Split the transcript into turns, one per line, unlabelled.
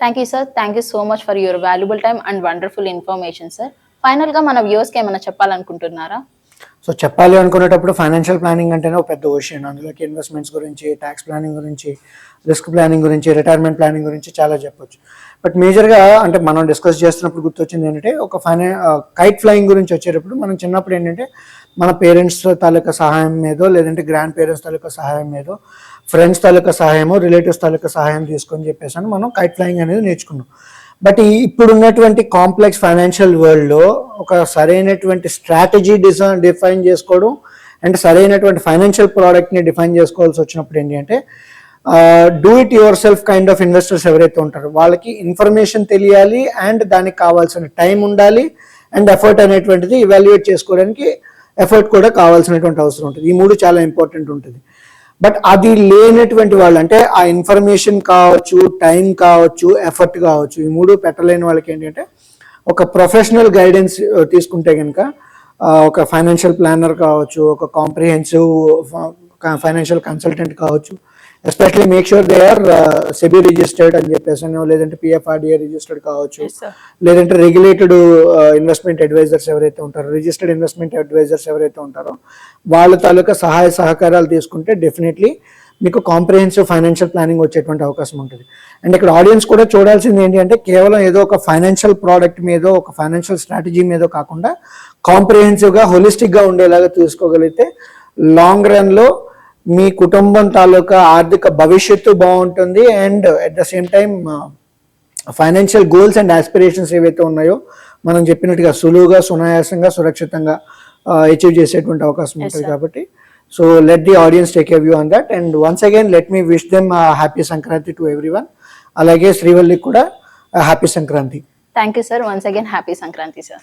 Thank you sir thank you so much for your valuable time and wonderful information sir ఫైనల్గా మన వ్యూవర్స్కి ఏమైనా చెప్పాలనుకుంటున్నారా?
So చెప్పాలి అనుకునేటప్పుడు financial planning అంటేనే ఒక పెద్ద ఓషన్ అందులోకి ఇన్వెస్ట్మెంట్స్ గురించి ట్యాక్స్ ప్లానింగ్ గురించి రిస్క్ ప్లానింగ్ గురించి రిటైర్మెంట్ ప్లానింగ్ గురించి చాలా చెప్పొచ్చు. బట్ మేజర్గా అంటే మనం డిస్కస్ చేస్తున్నప్పుడు గుర్తొచ్చింది ఏంటంటే ఒక ఫైనా కైట్ ఫ్లయింగ్ గురించి వచ్చేటప్పుడు మనం చిన్నప్పుడు ఏంటంటే మన పేరెంట్స్ తాలూకా సహాయం మీదో లేదంటే గ్రాండ్ పేరెంట్స్ తాలూకా సహాయం మీదో ఫ్రెండ్స్ తాలూకా సహాయమో రిలేటివ్స్ తాలూకా సహాయం తీసుకొని చెప్పేసి అని మనం కైట్ ఫ్లయింగ్ అనేది నేర్చుకున్నాం. బట్ ఇప్పుడున్నటువంటి ఇప్పుడు ఉన్నటువంటి కాంప్లెక్స్ ఫైనాన్షియల్ వరల్డ్లో ఒక సరైనటువంటి స్ట్రాటజీ డిజైన్ డిఫైన్ చేసుకోవడం అండ్ సరైనటువంటి ఫైనాన్షియల్ ప్రోడక్ట్ని డిఫైన్ చేసుకోవాల్సి వచ్చినప్పుడు ఏంటి అంటే do it yourself kind of investors ఎవరైతే ఉంటారో వాళ్ళకి ఇన్ఫర్మేషన్ తెలియాలి అండ్ దానికి కావాల్సిన టైం ఉండాలి అండ్ ఎఫర్ట్ అనేటువంటిది ఇవాల్యుయేట్ చేసుకోవడానికి ఎఫర్ట్ కూడా కావాల్సినటువంటి అవసరం ఉంటుంది. ఈ మూడు చాలా ఇంపార్టెంట్ ఉంటుంది. బట్ అది లేనటువంటి వాళ్ళు అంటే ఆ ఇన్ఫర్మేషన్ కావచ్చు టైం కావచ్చు ఎఫర్ట్ కావచ్చు ఈ మూడు పెట్టలేని వాళ్ళకి ఏంటంటే ఒక ప్రొఫెషనల్ గైడెన్స్ తీసుకుంటే కనుక ఒక ఫైనాన్షియల్ ప్లానర్ కావచ్చు ఒక కాంప్రిహెన్సివ్ ఫైనాన్షియల్ కన్సల్టెంట్ కావచ్చు especially make sure they are SEBI registered అని చెప్పేసి లేదంటే పిఎఫ్ఆర్డిఏ రిజిస్టర్డ్ కావచ్చు. లేదంటే రెగ్యులేటెడ్ ఇన్వెస్ట్మెంట్ అడ్వైజర్స్ ఎవరైతే ఉంటారో రిజిస్టర్డ్ ఇన్వెస్ట్మెంట్ అడ్వైజర్స్ ఎవరైతే ఉంటారో వాళ్ళ తాలూకా సహాయ సహకారాలు తీసుకుంటే డెఫినెట్లీ మీకు కాంప్రిహెన్సివ్ ఫైనాన్షియల్ ప్లానింగ్ వచ్చేటువంటి అవకాశం ఉంటుంది అండ్ ఇక్కడ ఆడియన్స్ కూడా చూడాల్సింది ఏంటి అంటే కేవలం ఏదో ఒక ఫైనాన్షియల్ ప్రోడక్ట్ మీదో ఒక ఫైనాన్షియల్ స్ట్రాటజీ మీదో కాకుండా కాంప్రిహెన్సివ్గా హోలిస్టిక్గా ఉండేలాగా చూసుకోగలిగితే లాంగ్ రన్లో మీ కుటుంబం తాలూకా ఆర్థిక భవిష్యత్తు బాగుంటుంది and at the same time financial goals and aspirations ఏవైతే ఉన్నాయో మనం చెప్పినట్టుగా సులువుగా సునాయాసంగా సురక్షితంగా అచీవ్ చేసేటువంటి అవకాశం ఉంటుంది. కాబట్టి. So let the audience take view on that and once again let me wish them happy Sankranti to everyone అలాగే శ్రీవల్లికి కూడా happy Sankranti
thank you sir once again happy Sankranti sir